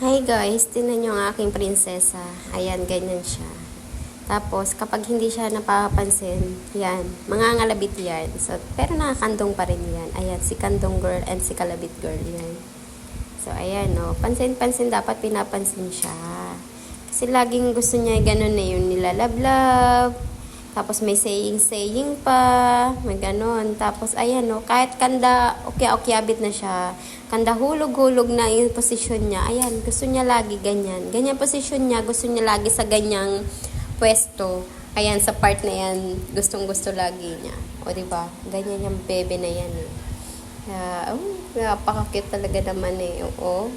Hi guys, tinan nyo ang aking prinsesa. Ayan, ganyan siya. Tapos, kapag hindi siya napapansin, yan, mga ngalabit yan. So, pero nakakandong pa rin yan. Ayan, si kandong girl and si kalabit girl yan. So, ayan, no. Pansin-pansin, dapat pinapansin siya. Kasi laging gusto niya ganun na yun, nilalablab. Tapos may saying-saying pa, may ganun. Tapos ayan no, kahit kanda, okay, okay, abit na siya. Kanda hulog-hulog na yung posisyon niya. Ayan, gusto niya lagi ganyan. Ganyan posisyon niya, gusto niya lagi sa ganyang pwesto. Ayan, sa part na yan, gustong-gusto lagi niya. O, di ba? Ganyan yung bebe na yan eh. Kaya, oh, napaka-cute talaga naman eh. Oo.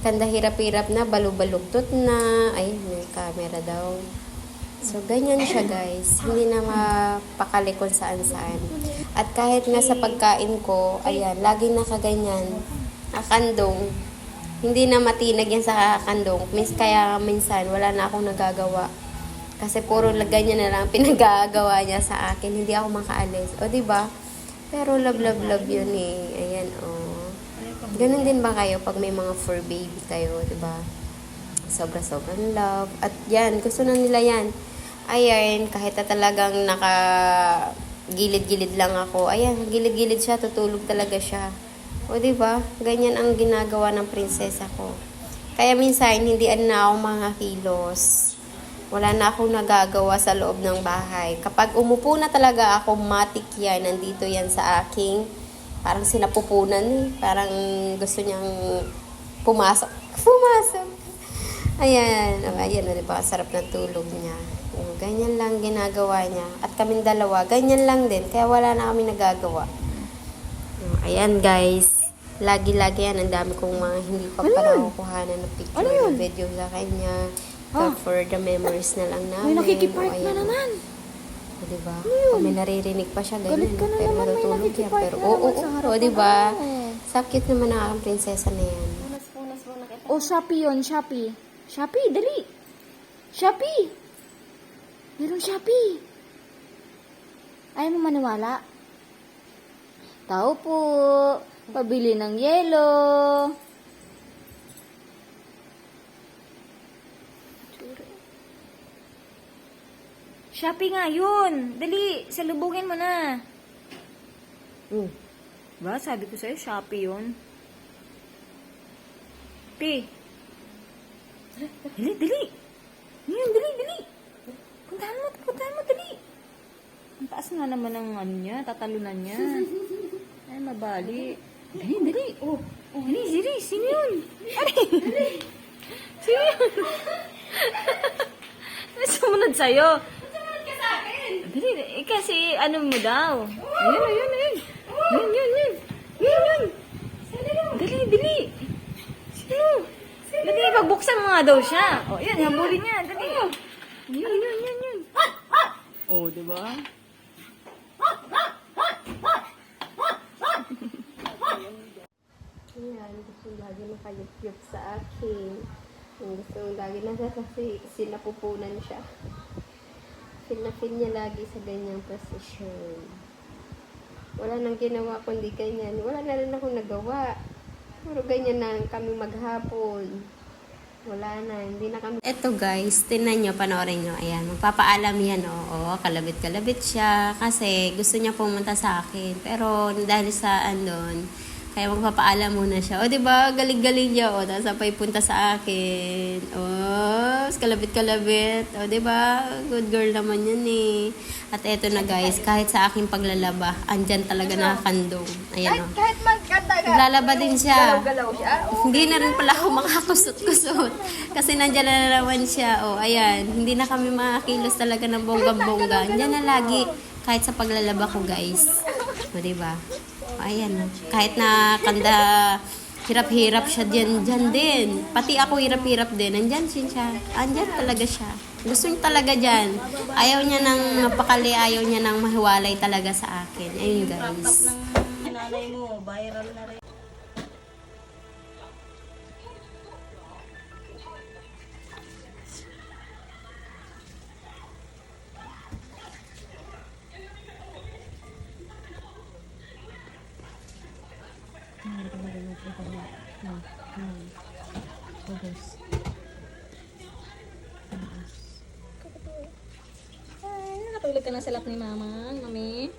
Kanda hirap-hirap na, balu-balugtot na. Ay, may camera daw. So, ganyan siya guys. Hindi na mapakali kung saan-saan. At kahit nga sa pagkain ko, ayan, laging nakaganyan. Nakandong. Hindi na matinag yan sa kakandong. Mis, kaya minsan, wala na akong nagagawa. Kasi puro ganyan na lang pinagagawa niya sa akin. Hindi ako makaalis. O, ba? Pero love, love, love yun eh. Ayan, oh. Ganun din ba kayo pag may mga fur baby kayo, di ba? Sobra-sobrang love. At yan, gusto na nila yan. Ayan, kahit na talagang naka gilid-gilid lang ako. Ayan, gilid-gilid siya, tutulog talaga siya. O, di ba? Ganyan ang ginagawa ng prinsesa ko. Kaya minsan, hindi na ako mga kilos. Wala na akong nagagawa sa loob ng bahay. Kapag umupo na talaga ako, matik yan. Nandito yan sa aking, parang sinapupunan eh. Parang gusto niyang pumasok. Pumasok. Ayan. O, ayan, o, diba? Sarap na tulog niya. O, ganyan lang ginagawa niya. At kaming dalawa, ganyan lang din. Kaya wala na kami nagagawa. O, ayan, guys. Lagi-lagi yan. Ang dami kong mga hindi pa Ano pa yun? nakukuhanan ng picture, Ano video sa kanya. Ah. For the memories na lang namin. May nakikipark O, na naman. O, diba? Ano yun? O, may naririnig pa siya, ganyan. Galit ka na pero naman, may matutulog yan. nakikipark Pero, na oo, naman sa oo, harapan o, diba? Sa cute naman ang prinsesa na yan. O, Shopee yun, Shopee. Shopee, dali. Shopee. Meron Shopee. Ayaw mo maniwala? Tao po. Pabili ng yelo. Shopee nga yun. Dali, salubungin mo na. Oh. Ba, sabi ko sa'yo, Shopee yun. Pi. Dali, dali. Ngayon, dali, dali. Puntahan mo, puntahan mo, dali. Ang taas nga naman ng ano niya, tatalunan niya. Ay, mabali. Dali, dali. Oh, oh, dali, dali. Sino yun? Dali. Sino yun? Sumunod sa'yo. Sumunod ka. Dali, eh, kasi ano mo daw. Ayun, ayun, ayun. Yun, yun, yun. Yun, yun. Dali, dali. Sino? Dali, pagbuksan mo nga daw siya. O, oh, yun, habulin niya. Dali. Yun, yun, yun, yun. Oh, di ba? Ayan, gusto lagi nakayup-yup sa akin. Ang gusto lagi nasa kasi sinapupunan siya. Pinapin niya lagi sa ganyang position. Wala nang ginawa kundi ganyan. Wala na rin akong nagawa. Puro ganyan na kami maghapon. Wala na, hindi na kami... Eto guys, tinan nyo, panoorin nyo. Ayan, magpapaalam yan, oo. kalabit-kalabit siya. Kasi gusto niya pumunta sa akin. Pero dahil sa andon, kaya magpapaalam muna siya. O, di ba? Galing-galing niya. O, tapos apay punta sa akin. O, kalabit-kalabit. O, di ba? Good girl naman yan eh. At eto na guys, kahit sa aking paglalaba, andyan talaga nakakandong. Ayan o. Kahit magkanta ka. Naglalaba din siya. Galaw siya. Hindi na rin pala ako makakusot-kusot. Kasi nandyan na naman siya. O, ayan. Hindi na kami makakilos talaga ng bonggang-bongga. Diyan na lagi. Kahit sa paglalaba ko, guys. O, diba? O, ayan. Kahit na kanda hirap-hirap siya dyan, dyan din. Pati ako hirap-hirap din. Nandyan siya. Andyan talaga siya. Gusto niya talaga dyan. Ayaw niya nang napakali, ayaw niya nang mahiwalay talaga sa akin. Ayun, guys. Nanay mo, viral na rin. Ubus. Taas. Ay, nakatulog ka na sa lap ni mama, mami.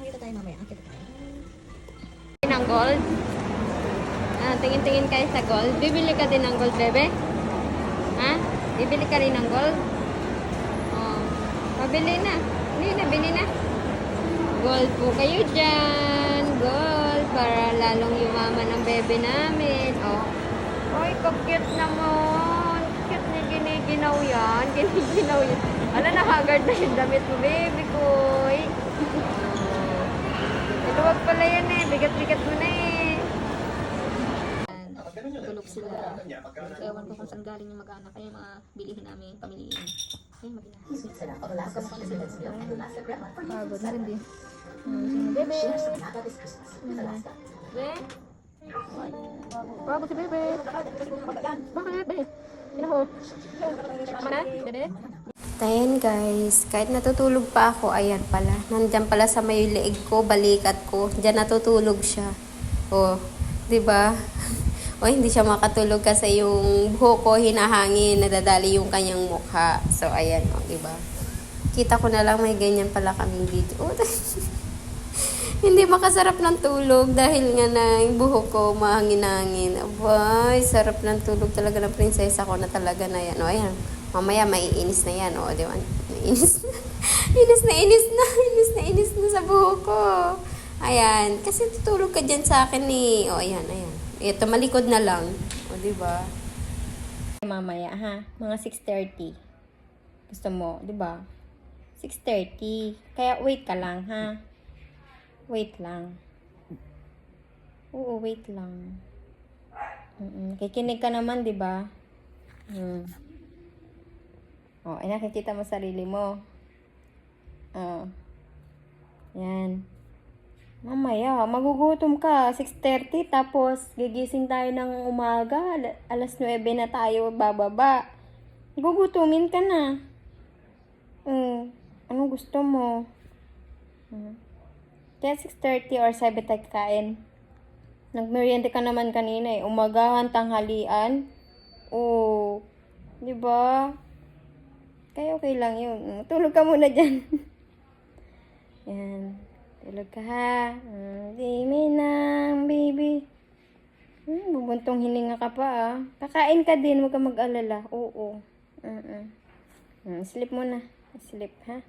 Nakita tayo mamaya. Nakita tayo gold? Ah, tingin-tingin kayo sa gold. Bibili ka din ng gold, bebe? Ha? Bibili ka rin ng gold? Oh. Pabili na. Hindi na, bili na. Gold po kayo dyan. Gold. Para lalong yumaman ang bebe namin. Oh. Oy, ka-cute naman. Cute ni giniginaw yan. Giniginaw yan. Ala, nakagard na yung damit mo, baby ko. Maluwag pala yan eh. Bigat-bigat mo na eh. Tulog sila. Ewan ko kung saan galing yung mag-anak. Kaya mga bilihin namin, pamiliin. Ayun, mag-ina. Pagod na rin din. Bebe! Bebe! Pagod si Bebe! Bakit, Bebe? Ano ho? Tama na? Bebe? Ayan guys, kahit natutulog pa ako, ayan pala. Nandyan pala sa may leeg ko, balikat ko. Diyan natutulog siya. O, di ba? o hindi siya makatulog kasi yung buhok ko hinahangin, nadadali yung kanyang mukha. So, ayan, o, di ba? Kita ko na lang may ganyan pala kaming video. Oh, hindi makasarap ng tulog dahil nga na yung buhok ko mahangin-hangin. Abay, sarap ng tulog talaga ng prinsesa ko na talaga na yan. O, ayan. Mamaya maiinis na yan. O, di ba? Inis na. inis na, inis na. Inis na, inis na sa buhok ko. Ayan. Kasi tutulog ka dyan sa akin eh. O, ayan, ayan. Ito, malikod na lang. O, di ba? Mamaya, ha? Mga 6.30. Gusto mo, di ba? 6.30. Kaya wait ka lang, ha? Wait lang. Oo, wait lang. Mm Kikinig ka naman, di ba? Hmm. Oh, ay nakikita mo sarili mo. Oh. Yan. Mamaya, magugutom ka. 6.30, tapos gigising tayo ng umaga. Al- Alas 9 na tayo bababa. Gugutumin ka na. Mm. Anong gusto mo? Mm. Kaya 6.30 or 7 tayo kain. Nagmerienda ka naman kanina eh. Umagahan, tanghalian. Oo. Di ba? Kaya okay lang yun. Mm, Tulog ka muna dyan. Yan. Tulog ka ha. Mm, Dimi ng baby. Hmm, bubuntong hininga ka pa ah. Kakain ka din, huwag ka mag-alala. Oo. Mm-mm. Mm, sleep muna. Sleep ha.